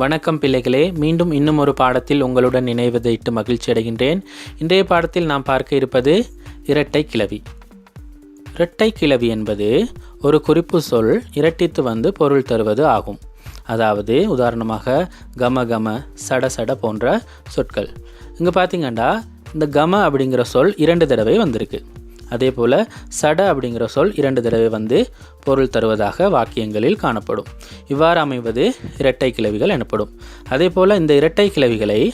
வணக்கம் பிள்ளைகளே மீண்டும் இன்னும் ஒரு பாடத்தில் உங்களுடன் இணைவதை இட்டு மகிழ்ச்சி அடைகின்றேன். இன்றைய பாடத்தில் நாம் பார்க்க இருப்பது இரட்டை கிளவி. இரட்டை கிளவி என்பது ஒரு குறிப்பு சொல் இரட்டித்து வந்து பொருள் தருவது ஆகும். அதாவது உதாரணமாக கம கம சட சட போன்ற சொற்கள். இங்கே பார்த்தீங்கன்னா இந்த கம அப்படிங்கிற சொல் இரண்டு தடவை வந்திருக்கு. அதே போல் சட அப்படிங்கிற சொல் இரண்டு தடவை வந்து பொருள் தருவதாக வாக்கியங்களில் காணப்படும். இவ்வாறு அமைவது இரட்டை கிளவிகள் எனப்படும். அதே போல் இந்த இரட்டை கிளவிகளை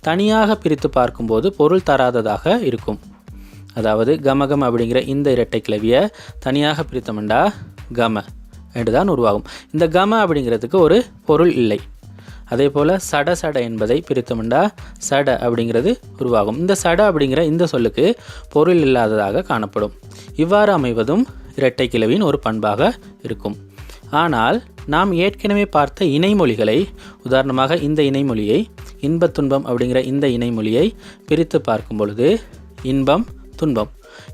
தனியாக பிரித்து பார்க்கும்போது பொருள் தராததாக இருக்கும். அதாவது கமகம் அப்படிங்கிற இந்த இரட்டை கிளவியை தனியாக பிரித்தோம்டா கம. என்று தான் உருவாகும். இந்த கம அப்படிங்கிறதுக்கு ஒரு பொருள் இல்லை. அதே போல் சட சட என்பதை பிரித்தோம்டா சட அப்படிங்கிறது உருவாகும். இந்த சட அப்படிங்கிற இந்த சொல்லுக்கு பொருள் இல்லாததாக காணப்படும். இவ்வாறு அமைவதும் இரட்டை கிளவியின் ஒரு பண்பாக இருக்கும். ஆனால் நாம் ஏற்கனவே பார்த்த இணைமொழிகளை உதாரணமாக இந்த இணைமொழியை இன்பத் துன்பம் அப்படிங்கிற இந்த இணைமொழியை பிரித்து பார்க்கும் பொழுது இன்பம் துன்பம்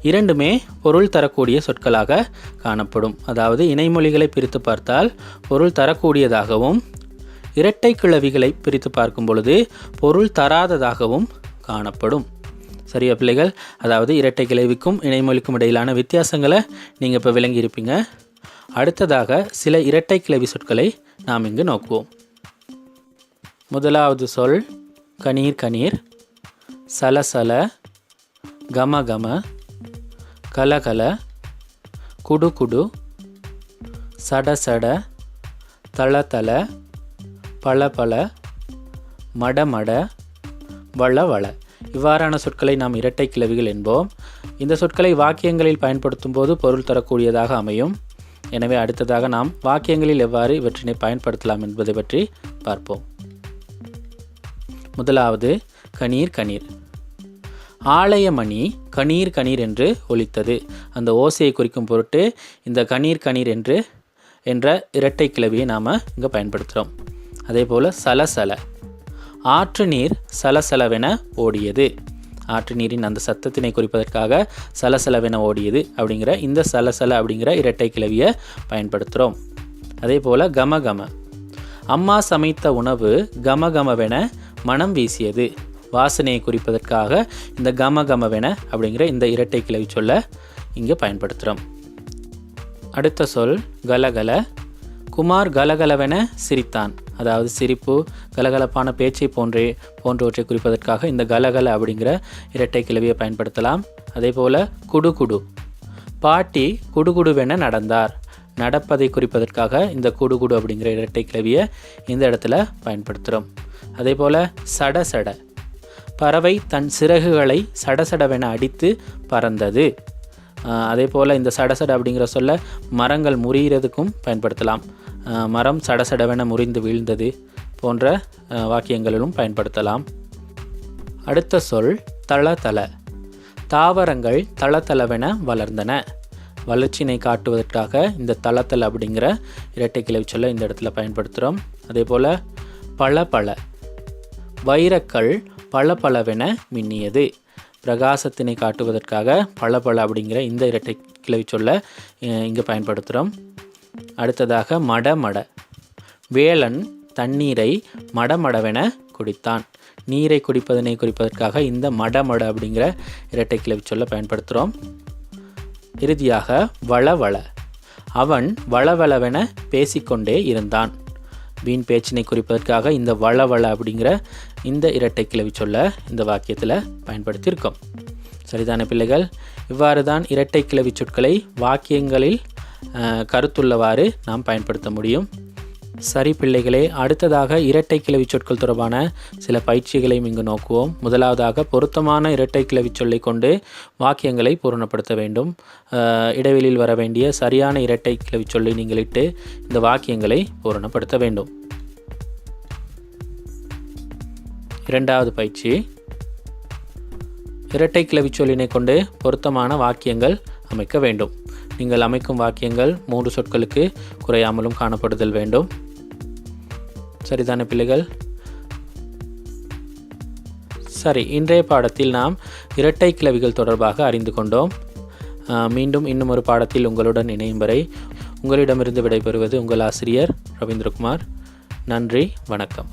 இரண்டுமே பொருள் தரக்கூடிய சொற்களாக காணப்படும். அதாவது இணைமொழிகளை பிரித்து பார்த்தால் பொருள் தரக்கூடியதாகவும் இரட்டை கிளவிகளை பிரித்து பார்க்கும் பொழுது பொருள் தராததாகவும் காணப்படும். சரியா பிள்ளைகள்? அதாவது இரட்டை கிளவிக்கும் இணைமொழிக்கும் இடையிலான வித்தியாசங்களை நீங்கள் இப்போ விளங்கியிருப்பீங்க அடுத்ததாக சில இரட்டை கிளவி சொற்களை நாம் இங்கு நோக்குவோம். முதலாவது சொல் கணீர் கணீர். சலசல கம கம. கலகல குடு குடு. சட சட. தள தள. பல பல மட மட வள வள. இவ்வாறான சொற்களை நாம் இரட்டை கிளவிகள் என்போம். இந்த சொற்களை வாக்கியங்களில் பயன்படுத்தும் போது பொருள் தரக்கூடியதாக அமையும். எனவே அடுத்ததாக நாம் வாக்கியங்களில் எவ்வாறு இவற்றினை பயன்படுத்தலாம் என்பதை பற்றி பார்ப்போம். முதலாவது கணீர் கணீர். ஆலயமணி கணீர் கணீர் என்று ஒலித்தது. அந்த ஓசையை குறிக்கும் பொருட்டு இந்த கணீர் கணீர் என்று என்ற இரட்டை கிளவியை நாம் இங்கே பயன்படுத்துகிறோம். அதே போல் சலசல. ஆற்று நீர் சலசலவென ஓடியது. ஆற்று நீரின் அந்த சத்தத்தினை குறிப்பதற்காக சலசலவென ஓடியது அப்படிங்கிற இந்த சலசல அப்படிங்கிற இரட்டை கிளவியை பயன்படுத்துகிறோம் அதே போல் கமகம. அம்மா சமைத்த உணவு கமகமவென மனம் வீசியது. வாசனையை குறிப்பதற்காக இந்த கமகமவென அப்படிங்கிற இந்த இரட்டை கிளவி சொல்ல இங்கே பயன்படுத்துகிறோம் அடுத்த சொல் கலகல. குமார் கலகலவென சிரித்தான். அதாவது சிரிப்பு கலகலப்பான பேச்சை போன்றே போன்றவற்றை குறிப்பதற்காக இந்த கலகல அப்படிங்கிற இரட்டை கிளவியை பயன்படுத்தலாம். அதே போல் குடு குடு பாட்டி குடுகுடுவென நடந்தார். நடப்பதை குறிப்பதற்காக இந்த குடுகுடு அப்படிங்கிற இரட்டை கிளவியை இந்த இடத்துல பயன்படுத்துகிறோம் அதே போல் சட சட பறவை தன் சிறகுகளை சடசடவென அடித்து பறந்தது. அதே போல் இந்த சடசட அப்படிங்கிற சொல்ல மரங்கள் முறிகிறதுக்கும் பயன்படுத்தலாம். மரம் சடசடவென முறிந்து வீழ்ந்தது போன்ற வாக்கியங்களிலும் பயன்படுத்தலாம். அடுத்த சொல் தளதள. தாவரங்கள் தளதளவென வளர்ந்தன. வளர்ச்சியினை காட்டுவதற்காக இந்த தளத்தல் அப்படிங்கிற இரட்டை கிளவி சொல்ல இந்த இடத்துல பயன்படுத்துகிறோம். அதே போல் பல பல வைரக்கல் பல பலவென மின்னியது. பிரகாசத்தினை காட்டுவதற்காக பல பல அப்படிங்கிற இந்த இரட்டை கிளவி சொல்ல இங்கே பயன்படுத்துகிறோம். அடுத்ததாக மடமட வேலன் தண்ணீரை மடமடவென குடித்தான். நீரை குடிப்பதனை குறிப்பதற்காக இந்த மடமட அப்படிங்கிற இரட்டை கிளவி சொல்ல பயன்படுத்துகிறோம் இறுதியாக வளவள அவன் வளவளவென பேசிக்கொண்டே இருந்தான். வீண் பேச்சினை குறிப்பதற்காக இந்த வளவள அப்படிங்கிற இந்த இரட்டை கிளவி சொல்ல இந்த வாக்கியத்தில் பயன்படுத்தியிருக்கோம். சரிதான பிள்ளைகள்? இவ்வாறு தான் இரட்டை கிளவி சொற்களை வாக்கியங்களில் கருத்துள்ளவாறு நாம் பயன்படுத்த முடியும். சரி பிள்ளைகளே அடுத்ததாக இரட்டை கிளவி சொற்கள் தொடர்பான சில பயிற்சிகளையும் இங்கு நோக்குவோம். முதலாவதாக பொருத்தமான இரட்டை கிளவி சொல்லை கொண்டு வாக்கியங்களை பூரணப்படுத்த வேண்டும். இடைவெளியில் வர வேண்டிய சரியான இரட்டை கிளவி சொல்லை நீங்கள் இட்டு இந்த வாக்கியங்களை பூரணப்படுத்த வேண்டும். இரண்டாவது பயிற்சி. இரட்டை கிளவி சொல்லினை கொண்டு பொருத்தமான வாக்கியங்கள் அமைக்க வேண்டும். நீங்கள் அமைக்கும் வாக்கியங்கள் மூன்று சொற்களுக்கு குறையாமலும் காணப்படுதல் வேண்டும். சரிதான பிள்ளைகள்? சரி இன்றைய பாடத்தில் நாம் இரட்டை கிளவிகள் தொடர்பாக அறிந்து கொண்டோம். மீண்டும் இன்னும் ஒரு பாடத்தில் உங்களுடன் இணையும் வரை உங்களிடமிருந்து விடைபெறுவது உங்கள் ஆசிரியர் ரவீந்திரகுமார். நன்றி வணக்கம்.